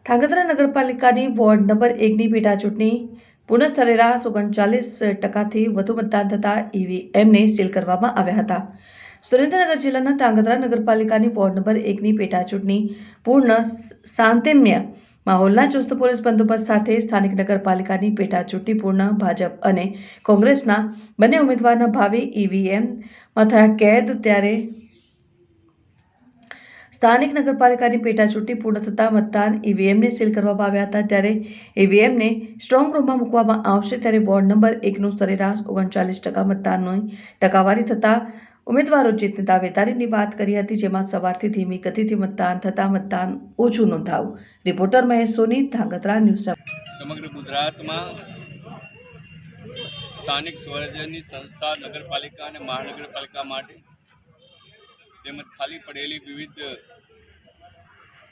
ધાંગધ્રા નગરપાલિકાની ward number એકની પેટા ચૂંટણી પુનઃ સરેરાશ ઓગણચાલીસ ટકાથી વધુ મતદાન થતાં ઈવીએમને સીલ કરવામાં આવ્યા હતા. સુરેન્દ્રનગર જિલ્લાના ધાંગધ્રા નગરપાલિકાની વોર્ડ નંબર એકની પેટા ચૂંટણી પૂર્ણ શાંતિમ્ય માહોલના ચુસ્ત પોલીસ બંદોબસ્ત સાથે સ્થાનિક નગરપાલિકાની પેટા ચૂંટણી પૂર્ણ ભાજપ અને કોંગ્રેસના બંને ઉમેદવારના ભાવિ ઈવીએમમાં થયા કેદ ત્યારે સ્થાનિક નગરપાલિકાની પેટા ચૂંટણી પૂર્ણ થતાં મતદાન ઈવીએમને સીલ કરવામાં આવ્યા હતા. ત્યારે ઈવીએમને સ્ટ્રોંગ રૂમમાં મૂકવામાં આવશે ત્યારે વોર્ડ નંબર એકનું સરેરાશ ઓગણચાલીસ ટકા મતદાનની ટકાવારી થતાં ઉમેદવારો જીતની દાવેદારીની વાત કરી હતી, જેમાં સવારથી ધીમી ગતિથી મતદાન થતાં મતદાન ઓછું નોંધાવું રિપોર્ટર મહેશ સોની, ધાંગધ્રા ન્યૂઝ સમગ્ર ગુજરાતમાં સ્થાનિક સ્વરાજ્યની સંસ્થા નગરપાલિકા અને મહાનગરપાલિકા માટે તેમજ ખાલી પડેલી વિવિધ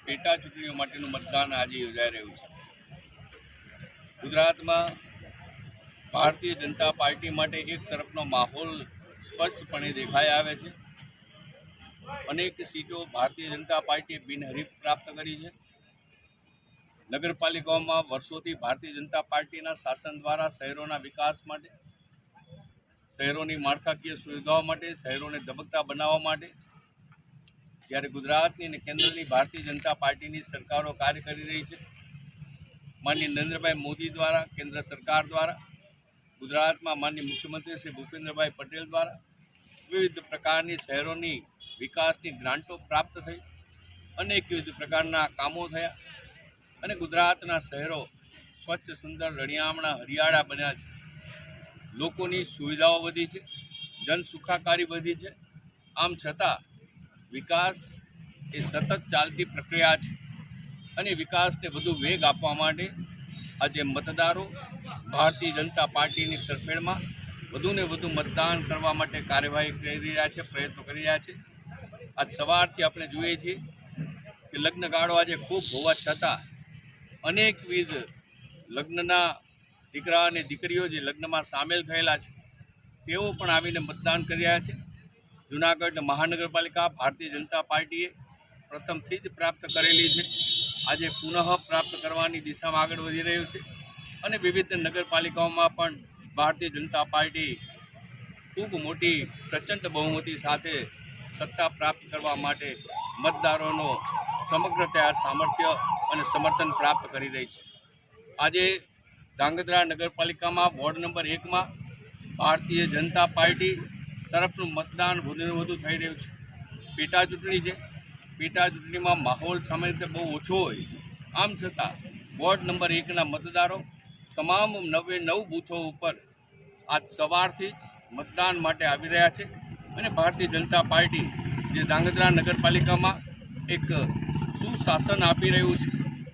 પેટા ચૂંટણીઓ માટેનું મતદાન આજે યોજાઈ રહ્યું છે. ગુજરાતમાં ભારતીય જનતા પાર્ટી માટે એક તરફનો માહોલ સ્પષ્ટપણે દેખાઈ આવે છે. અનેક સીટો ભારતીય જનતા પાર્ટીએ બિનહરીફ પ્રાપ્ત કરી છે. નગરપાલિકાઓમાં વર્ષોથી ભારતીય જનતા પાર્ટીના શાસન દ્વારા શહેરોના વિકાસ માટે, શહેરોની માળખાકીય સુવિધાઓ માટે, શહેરોને ધબકતા બનાવવા માટે જ્યારે ગુજરાતની અને કેન્દ્રની ભારતીય જનતા પાર્ટીની સરકારો કાર્ય કરી રહી છે. માનનીય નરેન્દ્રભાઈ મોદી દ્વારા, કેન્દ્ર સરકાર દ્વારા, ગુજરાતમાં માનનીય મુખ્યમંત્રી શ્રી ભૂપેન્દ્રભાઈ પટેલ દ્વારા વિવિધ પ્રકારની શહેરોની વિકાસની ગ્રાન્ટો પ્રાપ્ત થઈ અનેક વિવિધ પ્રકારના કામો થયા અને ગુજરાતના શહેરો સ્વચ્છ, સુંદર રણિયામણા હરિયાળા બન્યા છે. લોકોની સુવિધાઓ વધી છે જન સુખાકારી વધી છે. આમ છતાં વિકાસ એ સતત ચાલતી પ્રક્રિયા છે અને વિકાસને વધુ વેગ આપવા માટે આજે મતદારો ભારતીય જનતા પાર્ટીની તરફેણમાં વધુને વધુ મતદાન કરવા માટે કાર્યવાહી કરી રહ્યા છે, પ્રયત્નો કરી રહ્યા છે. આજ સવારથી આપણે જોઈએ છીએ કે લગ્નગાળો આજે ખૂબ હોવા છતાં અનેકવિધ લગ્નના દીકરા અને દીકરીઓ જે લગ્નમાં સામેલ થયેલા છે, તેઓ પણ આવીને મતદાન કરી રહ્યા છે. જુનાગઢ મહાનગરપાલિકા ભારતીય જનતા પાર્ટીએ પ્રથમથી જ પ્રાપ્ત કરેલી છે. આજે પુનઃ પ્રાપ્ત કરવાની દિશામાં આગળ વધી રહ્યું છે અને વિવિધ નગરપાલિકાઓમાં પણ ભારતીય જનતા પાર્ટી ખૂબ મોટી પ્રચંડ બહુમતી સાથે સત્તા પ્રાપ્ત કરવા માટે મતદારોનો સમગ્રતયા સામર્થ્ય અને સમર્થન પ્રાપ્ત કરી રહી છે. આજે ધાંગધ્રા નગરપાલિકામાં વોર્ડ નંબર એકમાં ભારતીય જનતા પાર્ટી તરફનું મતદાન વધુને વધુ થઈ રહ્યું છે. પેટા ચૂંટણી છે. પેટા ચૂંટણીમાં માહોલ સામાન્ય રીતે બહુ ઓછો હોય. આમ છતાં, વોર્ડ નંબર એકના મતદારો તમામ નવે નવ બૂથો ઉપર આજ સવારથી જ મતદાન માટે આવી રહ્યા છે અને ભારતીય જનતા પાર્ટી જે ધાંગધ્રા નગરપાલિકામાં એક સુશાસન આપી રહ્યું છે,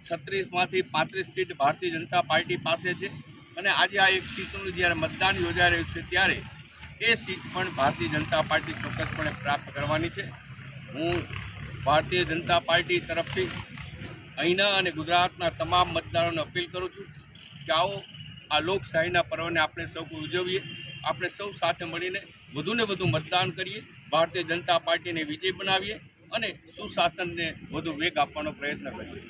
છત્રીસમાંથી પાંત્રીસ સીટ ભારતીય જનતા પાર્ટી પાસે છે અને આજે આ એક સીટનું જ્યારે મતદાન યોજાઈ રહ્યું છે ત્યારે એ સીટ પણ ભારતીય જનતા પાર્ટી ચોક્કસપણે પ્રાપ્ત કરવાની છે. હું ભારતીય જનતા પાર્ટી તરફથી અહીંના અને ગુજરાતના તમામ મતદારોને અપીલ કરું છું કે આવો આ લોકશાહીના પર્વને આપણે સૌ ઉજવીએ. આપણે સૌ સાથે મળીને વધુને વધુ મતદાન કરીએ, ભારતીય જનતા પાર્ટીને વિજય બનાવીએ અને સુશાસનને વધુ વેગ આપવાનો પ્રયત્ન કરીએ.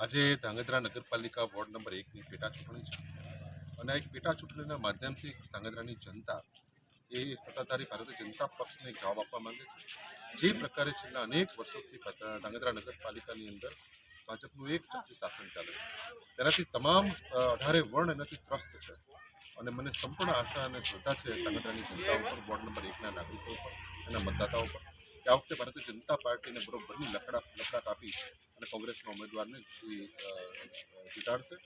આજે ધાંગધ્રા નગરપાલિકા વોર્ડ નંબર એકની પેટા ચૂંટણી છે. અને આ એક પેટા ચૂંટણીના માધ્યમથી સાંગધરાની જનતા એ સત્તાધારી ભારતીય જનતા પક્ષને જવાબ આપવા માંગે છે. જે પ્રકારે છેલ્લા અનેક વર્ષોથી ધાંગધ્રા નગરપાલિકાની અંદર ભાજપનું એક ચક્રી શાસન ચાલે છે. તેનાથી તમામ અઢારે વર્ણ એનાથી ત્રસ્ત છે. અને મને સંપૂર્ણ આશા અને શ્રદ્ધા છે ધાંગધ્રાની જનતા ઉપર, વોર્ડ નંબર એકના નાગરિકો ઉપર, એના મતદાતાઓ પર કે વખતે ભારતીય જનતા પાર્ટીને બરોબરની લકડા લકડા કાપી અને કોંગ્રેસના ઉમેદવારને જીતાડશે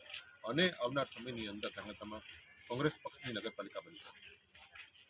અને આવનાર સમયની અંદર ધાંગધ્રામાં કોંગ્રેસ પક્ષની નગરપાલિકા બનશે